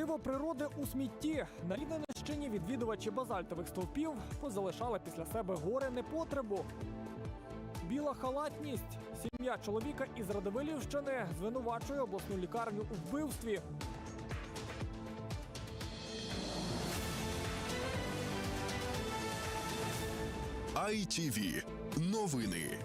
Диво природи у смітті на Рівненщині відвідувачі базальтових стовпів позалишали після себе гори непотребу. Біла халатність. Сім'я чоловіка із Радивилівщини звинувачує обласну лікарню у вбивстві. ITV. Новини.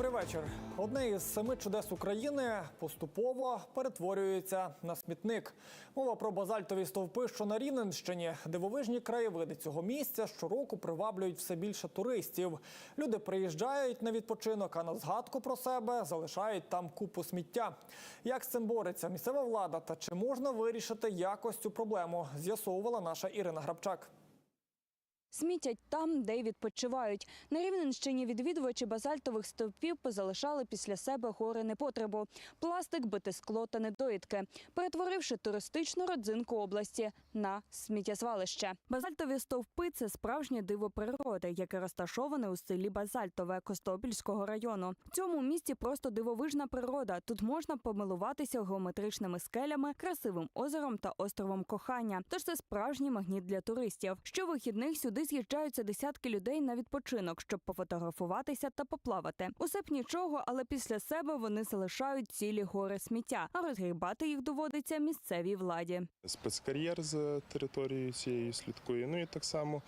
Добрий вечір. Одне із семи чудес України поступово перетворюється на смітник. Мова про базальтові стовпи, що на Рівненщині. Дивовижні краєвиди цього місця щороку приваблюють все більше туристів. Люди приїжджають на відпочинок, а на згадку про себе залишають там купу сміття. Як з цим бореться місцева влада та чи можна вирішити якось цю проблему? З'ясовувала наша Ірина Грабчак. Смітять там, де й відпочивають. На Рівненщині відвідувачі базальтових стовпів позалишали після себе гори непотребу. Пластик, бите скло та недоїдки, перетворивши туристичну родзинку області на сміттєзвалище. Базальтові стовпи – це справжнє диво природи, яке розташоване у селі Базальтове Костопільського району. В цьому місті просто дивовижна природа. Тут можна помилуватися геометричними скелями, красивим озером та островом кохання. Тож це справжній магніт для туристів. Щовихідних сюди з'їжджаються десятки людей на відпочинок, щоб пофотографуватися та поплавати. Усе б нічого, але після себе вони залишають цілі гори сміття, а розгрібати їх доводиться місцевій владі. спецкар'єр за територією цієї слідкує. Ну і так само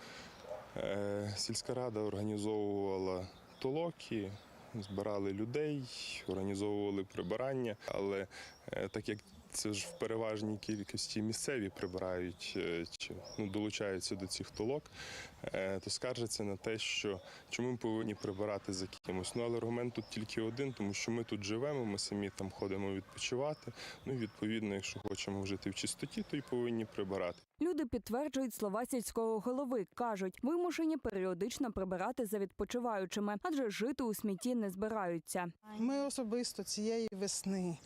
е, сільська рада організовувала толоки, збирали людей, організовували прибирання, але е, так як це ж в переважній кількості місцеві прибирають е, чи ну, долучаються до цих толок, е, то скаржаться на те, що чому ми повинні прибирати за кимось. Ну але аргумент тут тільки один, тому що ми тут живемо, ми самі там ходимо відпочивати. Ну і відповідно, якщо хочемо жити в чистоті, то й повинні прибирати. Люди підтверджують слова сільського голови. кажуть, вимушені періодично прибирати за відпочиваючими, адже жити у смітті не збираються. Ми особисто цієї весни,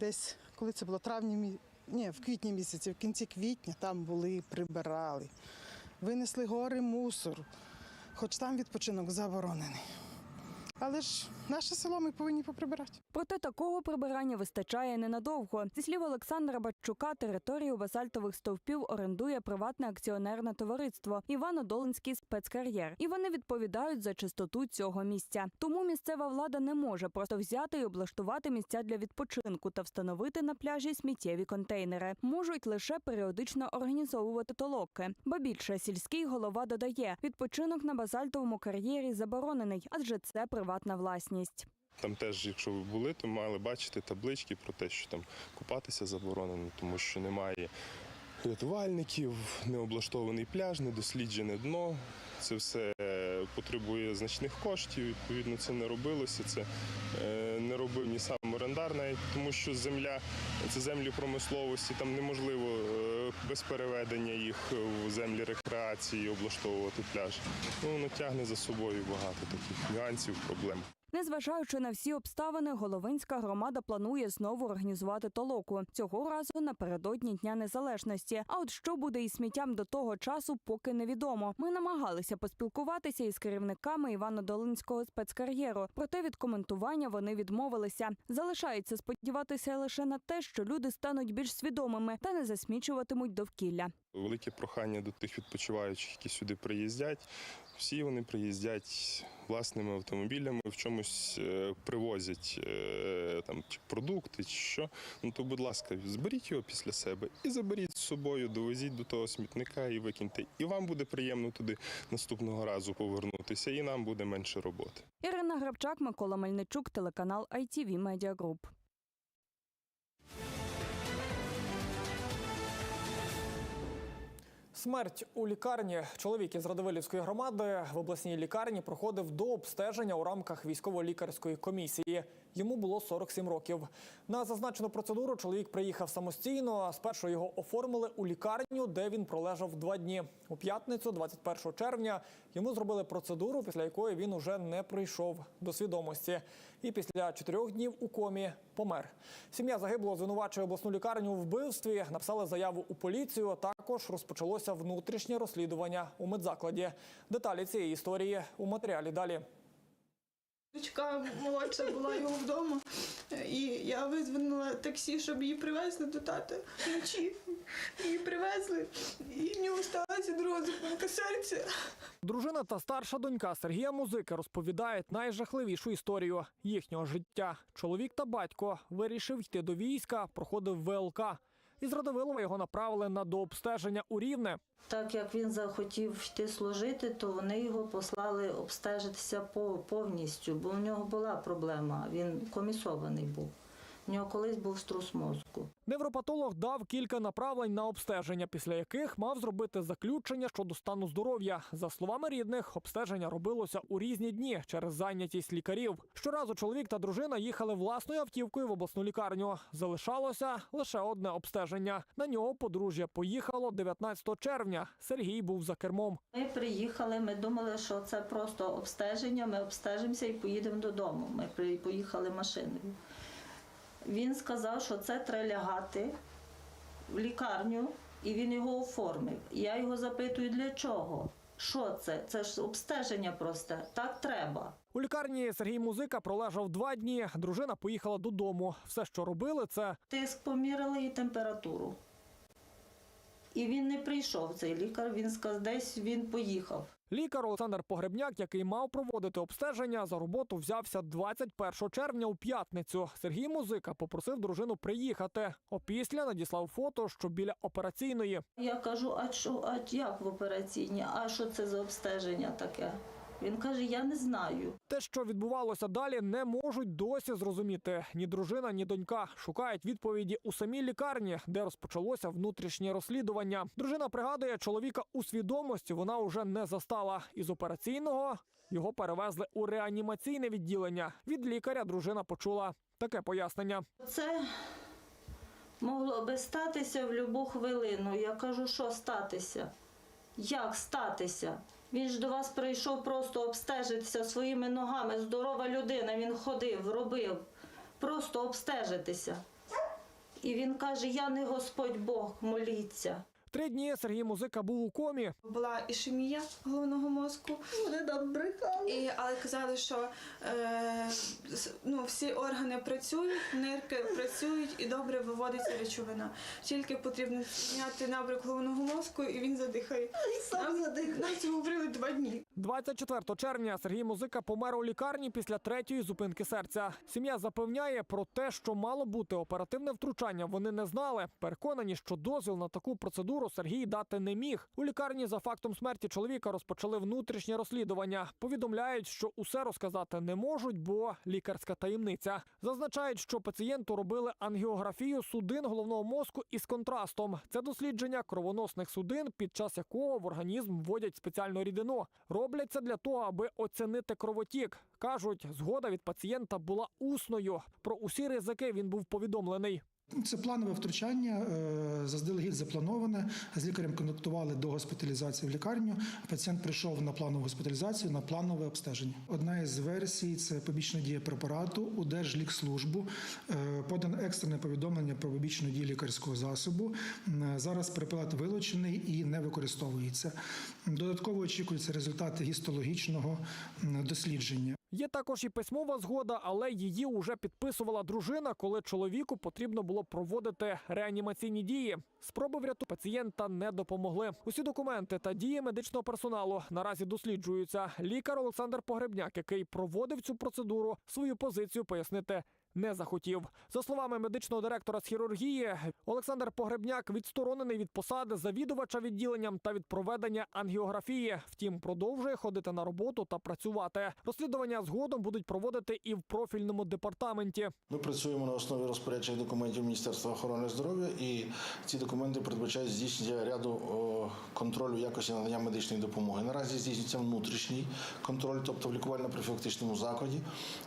десь коли це було травні, ні, в квітні місяці, в кінці квітня там були, прибирали, винесли гори мусор, хоч там відпочинок заборонений. Але ж наше село ми повинні поприбирати. Проте такого прибирання вистачає ненадовго. Зі слів Олександра Батчука, територію базальтових стовпів орендує приватне акціонерне товариство Івано-Долинський спецкар'єр. І вони відповідають за чистоту цього місця. Тому місцева влада не може просто взяти і облаштувати місця для відпочинку та встановити на пляжі сміттєві контейнери. Можуть лише періодично організовувати толоки. Ба більше сільський голова додає, відпочинок на базальтовому кар'єрі заборонений, адже це приватна власність. Там теж, якщо ви були, то мали бачити таблички про те, що там купатися заборонено, тому що немає рятувальників, необлаштований пляж, недосліджене дно. Це все потребує значних коштів. Відповідно, це не робилося. Це е, не робив ні сам орендар, навіть тому що земля це землі промисловості. Там неможливо е, без переведення їх в землі рекреації облаштовувати пляж. Ну воно тягне за собою багато таких нюансів, проблем. Незважаючи на всі обставини, Головинська громада планує знову організувати толоку цього разу напередодні Дня Незалежності. А от що буде із сміттям до того часу, поки невідомо. Ми намагалися поспілкуватися із керівниками Івано-Долинського спецкар'єру. Проте від коментування вони відмовилися. Залишається сподіватися лише на те, що люди стануть більш свідомими та не засмічуватимуть довкілля. Велике прохання до тих відпочиваючих, які сюди приїздять. Всі вони приїздять власними автомобілями, в чомусь е, привозять е, там чи продукти, чи що. Ну то, будь ласка, зберіть його після себе і заберіть з собою, довезіть до того смітника і викиньте. І вам буде приємно туди наступного разу повернутися, і нам буде менше роботи. Ірина Грабчак, Микола Мельничук, телеканал ITV Media Group. Смерть у лікарні. Чоловік із Радивилівської громади в обласній лікарні проходив до обстеження у рамках військово-лікарської комісії. Йому було 47 років. На зазначену процедуру чоловік приїхав самостійно. Спершу його оформили у лікарню, де він пролежав два дні. У п'ятницю, 21 червня, йому зробили процедуру, після якої він уже не прийшов до свідомості. І після чотирьох днів у комі помер. Сім'я загиблого звинувачує обласну лікарню у вбивстві. Написали заяву у поліцію. Також розпочалося внутрішнє розслідування у медзакладі. Деталі цієї історії у матеріалі далі. Дочка молодша була його вдома, і я визвонила таксі, щоб її привезли до тата вночі. Її привезли, і в нього сталася друга зупинка серця. Дружина та старша донька Сергія Музики розповідають найжахливішу історію їхнього життя. Чоловік та батько вирішив йти до війська, проходив ВЛК. Із Радовилова його направили на дообстеження у Рівне. Так як він захотів йти служити, то вони його послали обстежитися повністю, бо в нього була проблема. Він комісований був. У нього колись був струс мозку. Невропатолог дав кілька направлень на обстеження, після яких мав зробити заключення щодо стану здоров'я. За словами рідних, обстеження робилося у різні дні через зайнятість лікарів. Щоразу чоловік та дружина їхали власною автівкою в обласну лікарню. Залишалося лише одне обстеження. На нього подружжя поїхало 19 червня. Сергій був за кермом. Ми приїхали, ми думали, що це просто обстеження, ми обстежимося і поїдемо додому. Ми поїхали машиною. Він сказав, що це треба лягати в лікарню, і він його оформив. Я його запитую, для чого? Що це? Це ж обстеження просте. Так треба. У лікарні Сергій Музика пролежав два дні. Дружина поїхала додому. Все, що робили, це Тиск поміряли і температуру. І він не прийшов, цей лікар, він сказав, десь він поїхав. Лікар Олександр Погребняк, який мав проводити обстеження, за роботу взявся 21 червня у п'ятницю. Сергій Музика попросив дружину приїхати. Опісля надіслав фото, що біля операційної. Я кажу, а що, а як в операційні? А що це за обстеження таке? Він каже, я не знаю. Те, що відбувалося далі, не можуть досі зрозуміти ні дружина, ні донька. Шукають відповіді у самій лікарні, де розпочалося внутрішнє розслідування. Дружина пригадує, чоловіка у свідомості вона уже не застала. Із операційного його перевезли у реанімаційне відділення. Від лікаря дружина почула таке пояснення. Це могло би статися в будь-яку хвилину. Я кажу, що статися? Як статися? Він ж до вас прийшов просто обстежитися своїми ногами. Здорова людина, він ходив, робив, просто обстежитися. І він каже: Я не Господь Бог, моліться. Три дні Сергій Музика був у комі. Була ішемія головного мозку. Вони там брехали. І, але казали, що е, ну, всі органи працюють, нирки працюють і добре виводиться речовина. Тільки потрібно зняти набрик головного мозку, і він задихає. Сам задихає. Нам це говорили два дні. 24 червня Сергій Музика помер у лікарні після третьої зупинки серця. Сім'я запевняє про те, що мало бути оперативне втручання. Вони не знали. Переконані, що дозвіл на таку процедуру Сергій дати не міг. У лікарні за фактом смерті чоловіка розпочали внутрішнє розслідування. Повідомляють, що усе розказати не можуть, бо лікарська таємниця. Зазначають, що пацієнту робили ангіографію судин головного мозку із контрастом. Це дослідження кровоносних судин, під час якого в організм вводять спеціальну рідину. Роблять це для того, аби оцінити кровотік. Кажуть, згода від пацієнта була усною. Про усі ризики він був повідомлений. Це планове втручання, е, заздалегідь заплановане. З лікарем контактували до госпіталізації в лікарню. Пацієнт прийшов на планову госпіталізацію на планове обстеження. Одна із версій це побічна дія препарату у Держлікслужбу. Е, Подано екстрене повідомлення про побічну дію лікарського засобу. Зараз препарат вилучений і не використовується. Додатково очікуються результати гістологічного дослідження. Є також і письмова згода, але її уже підписувала дружина, коли чоловіку потрібно було проводити реанімаційні дії. Спроби врятувати пацієнта не допомогли. Усі документи та дії медичного персоналу наразі досліджуються. Лікар Олександр Погребняк, який проводив цю процедуру, свою позицію пояснити. Не захотів за словами медичного директора з хірургії, Олександр Погребняк відсторонений від посади завідувача відділенням та від проведення ангіографії. Втім, продовжує ходити на роботу та працювати. Розслідування згодом будуть проводити і в профільному департаменті. Ми працюємо на основі розпоряджених документів Міністерства охорони здоров'я, і ці документи передбачають здійснення ряду контролю якості надання медичної допомоги. Наразі здійснюється внутрішній контроль, тобто в лікувально-профілактичному закладі.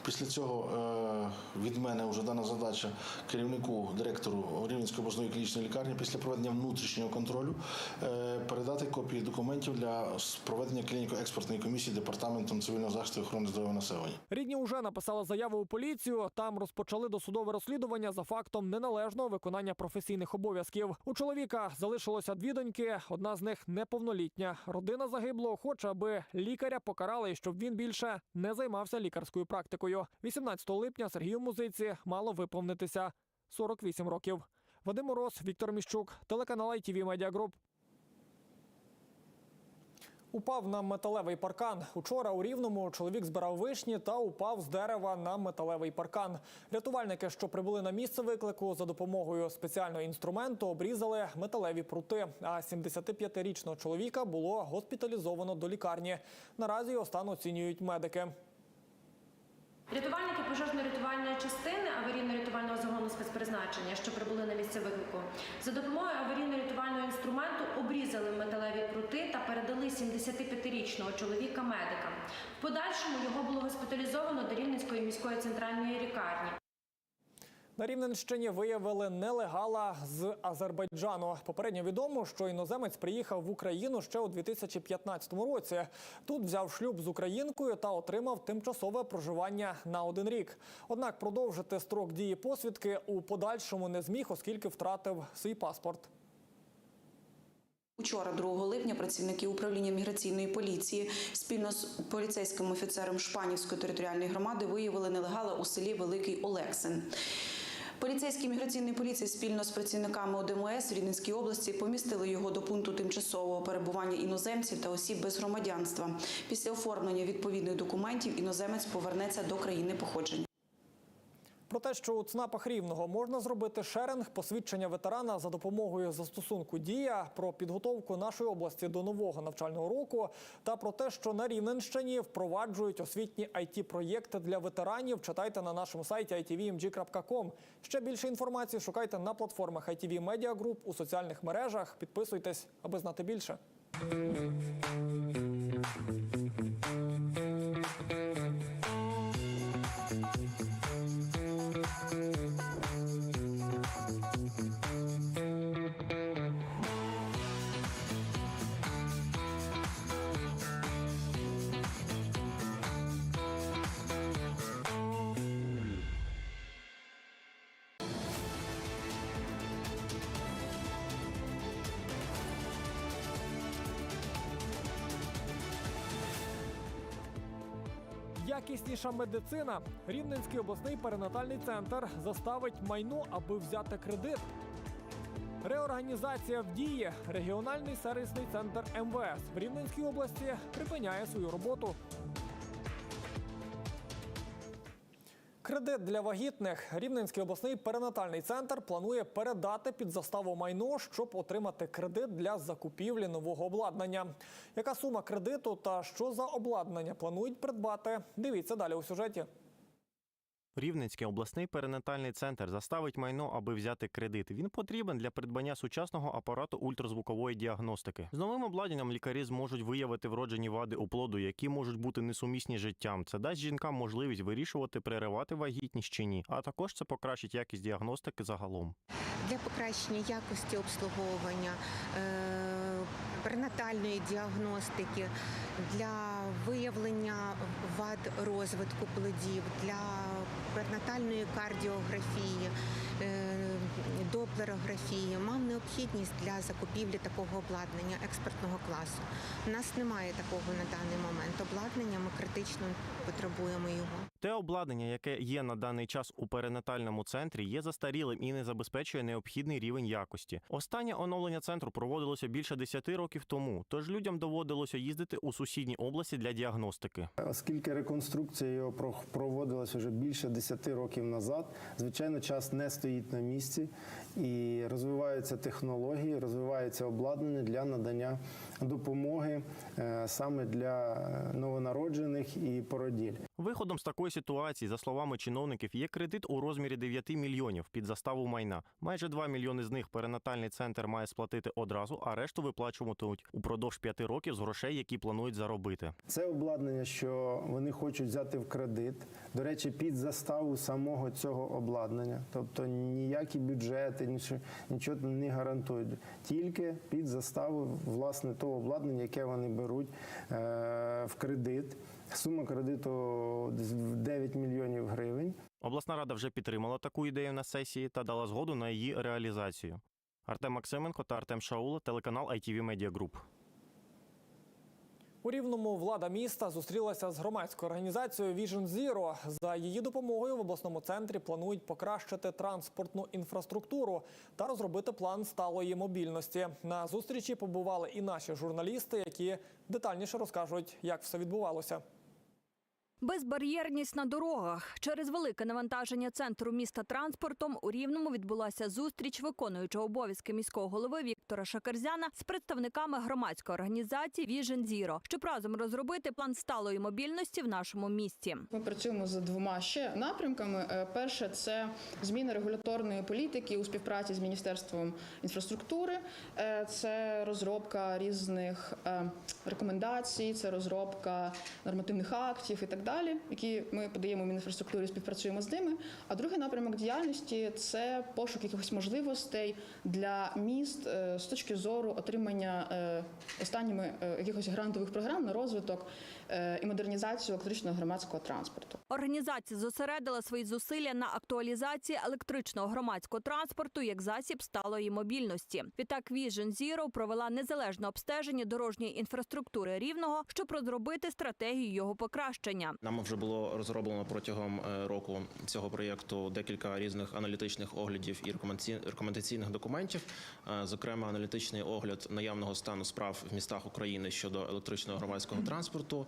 Після цього е, від мене вже дана задача керівнику директору Рівненської обласної клінічної лікарні після проведення внутрішнього контролю е, передати копії документів для проведення клініко-експертної комісії департаментом цивільного захисту і охорони здоров'я населення. Рідні уже написали заяву у поліцію. Там розпочали досудове розслідування за фактом неналежного виконання професійних обов'язків. У чоловіка залишилося дві доньки. Одна з них неповнолітня. Родина загиблого хоче, аби лікаря покарали, щоб він більше не займався лікарською практикою. 18 липня Сергію Музиці мало виповнитися 48 років. Вадим Мороз, Віктор Міщук, телеканал ITV Media Group. Упав на металевий паркан. Учора у Рівному чоловік збирав вишні та упав з дерева на металевий паркан. Рятувальники, що прибули на місце виклику, за допомогою спеціального інструменту обрізали металеві прути. А 75-річного чоловіка було госпіталізовано до лікарні. Наразі його стан оцінюють медики. Рятувальники пожежно-рятувальної частини аварійно-рятувального загону спецпризначення, що прибули на місце виклику, за допомогою аварійно-рятувального інструменту обрізали металеві прути та передали 75-річного чоловіка медикам. В подальшому його було госпіталізовано до Рівненської міської центральної лікарні. На Рівненщині виявили нелегала з Азербайджану. Попередньо відомо, що іноземець приїхав в Україну ще у 2015 році. Тут взяв шлюб з українкою та отримав тимчасове проживання на один рік. Однак продовжити строк дії посвідки у подальшому не зміг, оскільки втратив свій паспорт. Учора, 2 липня, працівники управління міграційної поліції спільно з поліцейським офіцером Шпанівської територіальної громади виявили нелегала у селі Великий Олексин. Поліцейські міграційної поліції спільно з працівниками ОДМС в Рівненській області помістили його до пункту тимчасового перебування іноземців та осіб без громадянства. Після оформлення відповідних документів іноземець повернеться до країни походження. Про те, що у ЦНАПах Рівного можна зробити шеринг посвідчення ветерана за допомогою застосунку Дія, про підготовку нашої області до нового навчального року та про те, що на Рівненщині впроваджують освітні it проєкти для ветеранів. Читайте на нашому сайті itvmg.com. Ще більше інформації шукайте на платформах ITV Media Group у соціальних мережах. Підписуйтесь, аби знати більше. Якісніша медицина. Рівненський обласний перинатальний центр заставить майно, аби взяти кредит. Реорганізація в дії. Регіональний сервісний центр МВС в Рівненській області припиняє свою роботу. Кредит для вагітних Рівненський обласний перинатальний центр планує передати під заставу майно, щоб отримати кредит для закупівлі нового обладнання. Яка сума кредиту та що за обладнання планують придбати? Дивіться далі у сюжеті. Рівненський обласний перинатальний центр заставить майно, аби взяти кредит. Він потрібен для придбання сучасного апарату ультразвукової діагностики. З новим обладнанням лікарі зможуть виявити вроджені вади у плоду, які можуть бути несумісні життям. Це дасть жінкам можливість вирішувати, переривати вагітність чи ні. А також це покращить якість діагностики загалом. для покращення якості обслуговування, е, пренатальної діагностики, для виявлення вад розвитку плодів, для пренатальної кардіографії, е, доплерографії мав необхідність для закупівлі такого обладнання експертного класу. У нас немає такого на даний момент обладнання. Ми критично потребуємо його. Те обладнання, яке є на даний час у перинатальному центрі, є застарілим і не забезпечує необхідний рівень якості. Останнє оновлення центру проводилося більше 10 років тому, тож людям доводилося їздити у сусідні області для діагностики. Оскільки реконструкція його про- проводилася вже більше 10 років назад, звичайно, час не стоїть на місці і розвиваються технології, розвивається обладнання для надання допомоги е, саме для е, новонароджених і породіль. Виходом з такої такої ситуації, за словами чиновників, є кредит у розмірі 9 мільйонів під заставу майна. Майже 2 мільйони з них перинатальний центр має сплатити одразу, а решту виплачуватимуть упродовж 5 років з грошей, які планують заробити. Це обладнання, що вони хочуть взяти в кредит. До речі, під заставу самого цього обладнання. Тобто ніякі бюджети, нічого, нічого не гарантують. Тільки під заставу власне того обладнання, яке вони беруть е, в кредит. Сума кредиту в 9 мільйонів гривень. Обласна рада вже підтримала таку ідею на сесії та дала згоду на її реалізацію. Артем Максименко та Артем Шаула, телеканал ITV Media Group. У рівному влада міста зустрілася з громадською організацією Vision Zero. За її допомогою в обласному центрі планують покращити транспортну інфраструктуру та розробити план сталої мобільності. На зустрічі побували і наші журналісти, які детальніше розкажуть, як все відбувалося. Безбар'єрність на дорогах через велике навантаження центру міста транспортом у Рівному відбулася зустріч виконуючого обов'язки міського голови Віктора Шакерзяна з представниками громадської організації Vision Zero, щоб разом розробити план сталої мобільності в нашому місті. Ми працюємо за двома ще напрямками. Е, Перше це зміна регуляторної політики у співпраці з міністерством інфраструктури. Е, Це розробка різних е, рекомендацій, це розробка нормативних актів і так далі, які ми подаємо в Мінінфраструктурі, співпрацюємо з ними. А другий напрямок діяльності це пошук якихось можливостей для міст е, з точки зору отримання е, останніми е, якихось грантових програм на розвиток і модернізацію електричного громадського транспорту. Організація зосередила свої зусилля на актуалізації електричного громадського транспорту як засіб сталої мобільності. Відтак Vision Zero провела незалежне обстеження дорожньої інфраструктури рівного, щоб розробити стратегію його покращення. Нам вже було розроблено протягом е, року цього проєкту декілька різних аналітичних оглядів і рекомендаці- рекомендаційних документів. Е, Зокрема, аналітичний огляд наявного стану справ в містах України щодо електричного громадського транспорту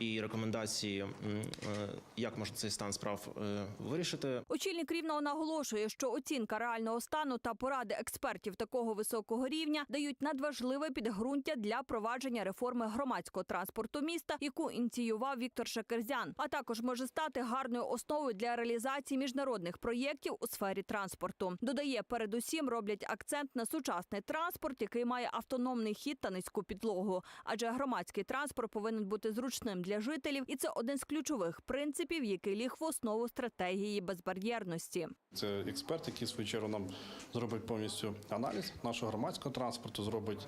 і рекомендації, е, як можна цей стан справ е, вирішити. Очільник рівного наголошує, що оцінка реального стану та поради експертів такого високого рівня дають надважливе підґрунтя для провадження реформи громадського транспорту міста, яку ініціював Віктор Шакерзян, а також може стати гарною основою для реалізації міжнародних проєктів у сфері транспорту. Додає, передусім роблять акцент на сучасний транспорт, який має автономний хід та низьку підлогу. Адже громадський транспорт повинен бути зручним для жителів, і це один з ключових принципів, який ліг в основу стратегії безбар'єрності. Це експерт, який свою чергу нам зробить повністю аналіз нашого громадського транспорту, зробить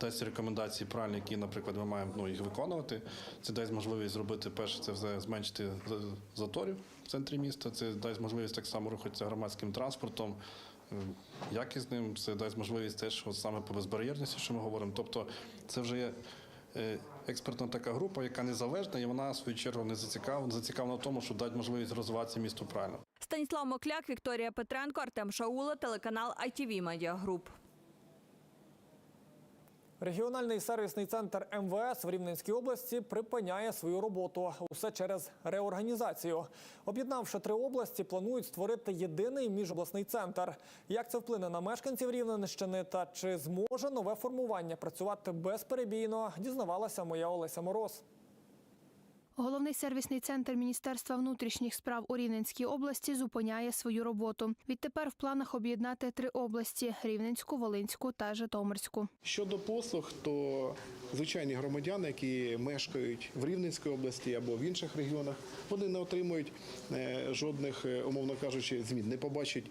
дасть рекомендації правильні, які, наприклад, ми маємо ну, їх виконувати. Це дасть можливість зробити перше, це все зменшити заторів в центрі міста. Це дасть можливість так само рухатися громадським транспортом. е, Якісним, це дасть можливість теж от саме по безбар'єрності, що ми говоримо. Тобто, це вже є е, експертна така група, яка незалежна, і вона в свою чергу не зацікавлена, зацікавлена в тому, щоб дати можливість розвиватися місту правильно. Станіслав Мокляк, Вікторія Петренко, Артем Шаула, телеканал ITV Media Group. Регіональний сервісний центр МВС в Рівненській області припиняє свою роботу. Усе через реорганізацію. Об'єднавши три області, планують створити єдиний міжобласний центр. Як це вплине на мешканців Рівненщини та чи зможе нове формування працювати безперебійно, дізнавалася моя Олеся Мороз. Головний сервісний центр Міністерства внутрішніх справ у Рівненській області зупиняє свою роботу. Відтепер в планах об'єднати три області: Рівненську, Волинську та Житомирську. Щодо послуг, то звичайні громадяни, які мешкають в Рівненській області або в інших регіонах, вони не отримують е, жодних, е, умовно кажучи, змін, не побачать.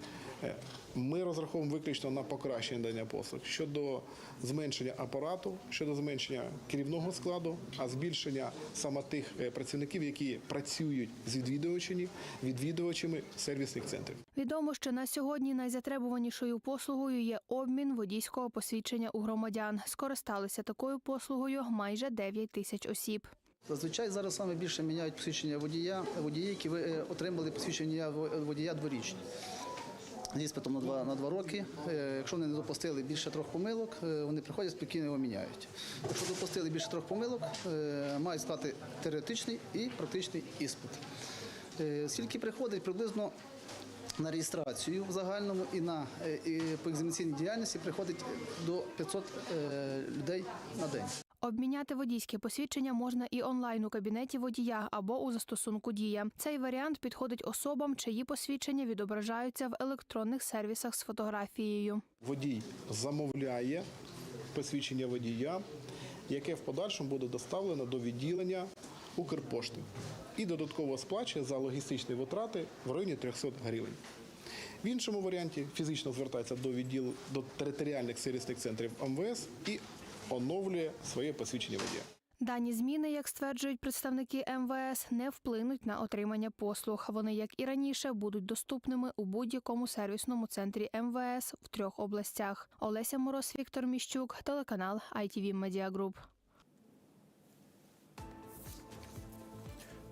Е, Ми розраховуємо виключно на покращення надання послуг щодо зменшення апарату, щодо зменшення керівного складу, а збільшення саме тих е, працівників, які працюють з відвідувачами, відвідувачами сервісних центрів. Відомо, що на сьогодні найзатребуванішою послугою є обмін водійського посвідчення у громадян. Скористалися такою послугою майже 9 тисяч осіб. Зазвичай зараз саме більше міняють посвідчення водія, водії, які ви- е, отримали посвідчення водія дворічні. З іспитом на два, на два роки. Е, Якщо вони не допустили більше трьох помилок, е, вони приходять спокійно його міняють. Якщо допустили більше трьох помилок, е, мають стати теоретичний і практичний іспит. Скільки приходить приблизно на реєстрацію в загальному і на і по екзаменаційній діяльності приходить до 500 е, людей на день. Обміняти водійське посвідчення можна і онлайн у кабінеті водія або у застосунку Дія. Цей варіант підходить особам, чиї посвідчення відображаються в електронних сервісах з фотографією. Водій замовляє посвідчення водія, яке в подальшому буде доставлено до відділення Укрпошти і додатково сплачує за логістичні витрати в районі 300 гривень. В іншому варіанті фізично звертається до відділу до територіальних сервісних центрів МВС і оновлює своє посвідчення водія. Дані зміни, як стверджують представники МВС, не вплинуть на отримання послуг. Вони, як і раніше, будуть доступними у будь-якому сервісному центрі МВС в трьох областях. Олеся Мороз, Віктор Міщук, телеканал ITV Media Group.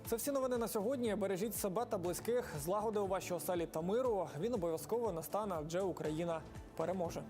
Це всі новини на сьогодні. Бережіть себе та близьких, злагоди у вашій оселі та миру. Він обов'язково настане, адже Україна переможе.